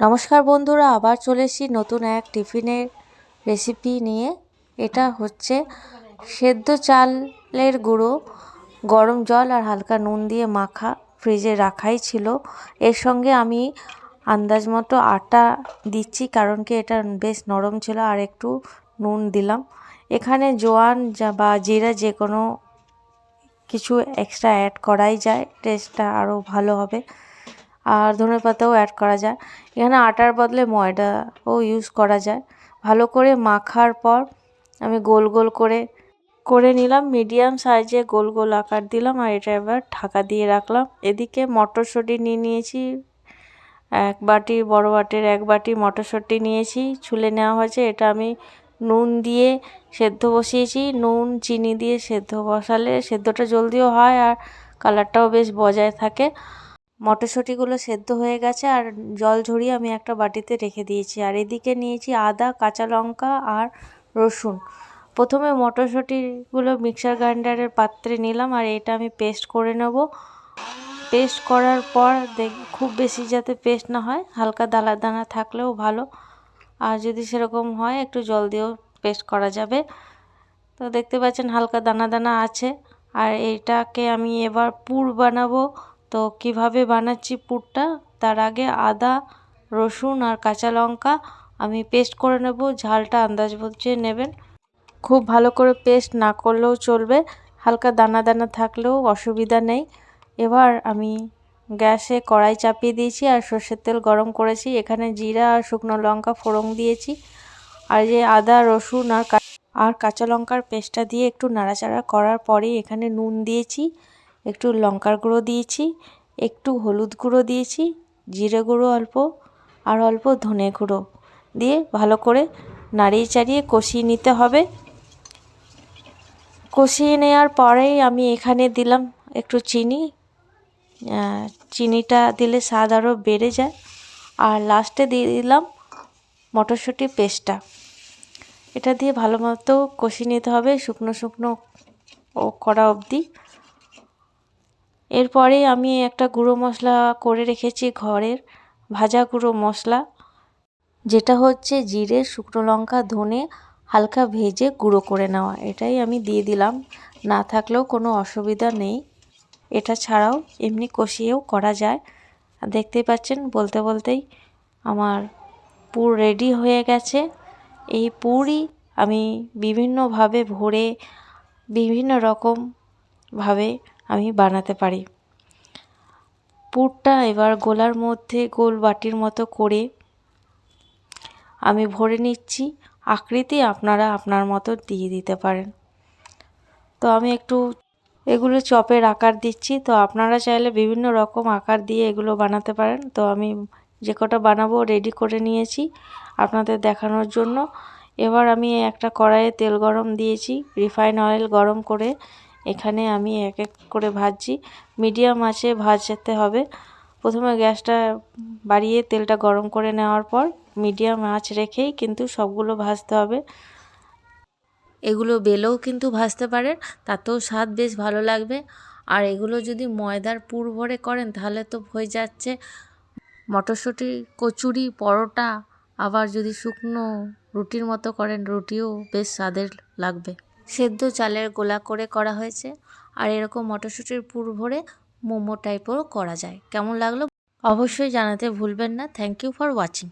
নমস্কার বন্ধুরা, আবার চলে এসেছি নতুন এক টিফিনের রেসিপি নিয়ে। এটা হচ্ছে সেদ্ধ চালের গুঁড়ো, গরম জল আর হালকা নুন দিয়ে মাখা, ফ্রিজে রাখাই ছিল। এর সঙ্গে আমি আন্দাজ মতো আটা দিচ্ছি, কারণ কি এটা বেশ নরম ছিল আর একটু নুন দিলাম। এখানে জোয়ান বা জিরা যে কোনো কিছু এক্সট্রা অ্যাড করাই যায় টেস্টটা আরও ভালো হবে। আর ধনে পাতাও অ্যাড করা যায়। এখানে আটার বদলে ময়দাও ইউজ করা যায়। ভালো করে মাখার পর আমি গোল গোল করে করে নিলাম। মিডিয়াম সাইজে গোল গোল আকার দিলাম আর এটা এবার ঢাকা দিয়ে রাখলাম। এদিকে মটরশুঁটি নিয়ে নিয়েছি। এক বাটি বড় বাটির এক বাটি মটরশুঁটি নিয়েছি। ছুলে নেওয়া হয়েছে। এটা আমি নুন দিয়ে সেদ্ধ বসিয়েছি। নুন, চিনি দিয়ে সেদ্ধ বসালে সেদ্ধটা জলদিও হয় আর কালারটাও বেশ বজায় থাকে। মটরশুঁটিগুলো সেদ্ধ হয়ে গেছে আর জল ঝরিয়ে আমি একটা বাটিতে রেখে দিয়েছি। আর এদিকে নিয়েছি আদা, কাঁচা লঙ্কা আর রসুন। প্রথমে মটরশুঁটিগুলো মিক্সার গ্রাইন্ডারের পাত্রে নিলাম আর এটা আমি পেস্ট করে নেব। পেস্ট করার পর দেখ, খুব বেশি যাতে পেস্ট না হয়, হালকা দানা দানা থাকলেও ভালো। আর যদি সেরকম হয়, একটু জল দিয়েও পেস্ট করা যাবে। তো দেখতে পাচ্ছেন হালকা দানা দানা আছে। আর এটাকে আমি এবার পুর বানাবো। তো কীভাবে বানাচ্ছি পুরটা? তার আগে আদা, রসুন আর কাঁচা লঙ্কা আমি পেস্ট করে নেব। ঝালটা আন্দাজ বুঝে নেবেন। খুব ভালো করে পেস্ট না করলেও চলবে। হালকা দানা দানা থাকলেও অসুবিধা নেই। এবার আমি গ্যাসে কড়াই চাপিয়ে দিয়েছি আর সর্ষের তেল গরম করেছি। এখানে জিরা আর শুকনো লঙ্কা ফোড়ন দিয়েছি। আর যে আদা, রসুন আর আর কাঁচা লঙ্কার পেস্টটা দিয়ে একটু নাড়াচাড়া করার পরেই এখানে নুন দিয়েছি। একটু লঙ্কার গুঁড়ো দিয়েছি, একটু হলুদ গুঁড়ো দিয়েছি, জিরে গুঁড়ো অল্প আর অল্প ধনে গুঁড়ো দিয়ে ভালো করে নাড়িয়ে চাড়িয়ে কষিয়ে নিতে হবে। কষিয়ে নেওয়ার পরেই আমি এখানে দিলাম একটু চিনি। চিনিটা দিলে স্বাদ আরও বেড়ে যায়। আর লাস্টে দিয়ে দিলাম মটরশুঁটি পেস্টটা। এটা দিয়ে ভালো মতো কষিয়ে নিতে হবে শুকনো শুকনো ও করা অবধি। এরপরে আমি একটা গুঁড়ো মশলা করে রেখেছি ঘরের ভাজা গুঁড়ো মশলা, যেটা হচ্ছে জিরে, শুকনো লঙ্কা, ধনে হালকা ভেজে গুঁড়ো করে নেওয়া। এটাই আমি দিয়ে দিলাম। না থাকলেও কোনো অসুবিধা নেই। এটা ছাড়াও এমনি কষিয়েও করা যায়। দেখতেই পাচ্ছেন, বলতে বলতেই আমার পুর রেডি হয়ে গেছে। এই পুরই আমি বিভিন্নভাবে ভরে বিভিন্ন রকমভাবে আমি বানাতে পারি। পুরটা এবার গোলার মধ্যে গোল বাটির মতো করে আমি ভরে নিচ্ছি। আকৃতি আপনারা আপনার মতো দিয়ে দিতে পারেন। তো আমি একটু এগুলো চপের আকার দিচ্ছি। তো আপনারা চাইলে বিভিন্ন রকম আকার দিয়ে এগুলো বানাতে পারেন। তো আমি যে কটা বানাবো রেডি করে নিয়েছি আপনাদের দেখানোর জন্য। এবার আমি একটা কড়াইয়ে তেল গরম দিয়েছি। রিফাইন অয়েল গরম করে এখানে আমি এক এক করে ভাজছি। মিডিয়াম আঁচে ভাজতে হবে। প্রথমে গ্যাসটা বাড়িয়ে তেলটা গরম করে নেওয়ার পর মিডিয়াম আঁচ রেখেই কিন্তু সবগুলো ভাজতে হবে। এগুলো বেলেও কিন্তু ভাজতে পারেন, তাতেও স্বাদ বেশ ভালো লাগবে। আর এগুলো যদি ময়দার পুর ভরে করেন, তাহলে তো হয়ে যাচ্ছে মটরশুঁটি, কচুরি, পরোটা, আবার যদি শুকনো রুটির মতো করেন, রুটিও বেশ স্বাদের লাগবে। সেদ্ধ চালের গোলা করে করা হয়েছে। আর এরকম মটরশুঁটির পুর ভরে মোমো টাইপেরও করা যায়। কেমন লাগল? অবশ্যই জানাতে ভুলবেন না। Thank you for watching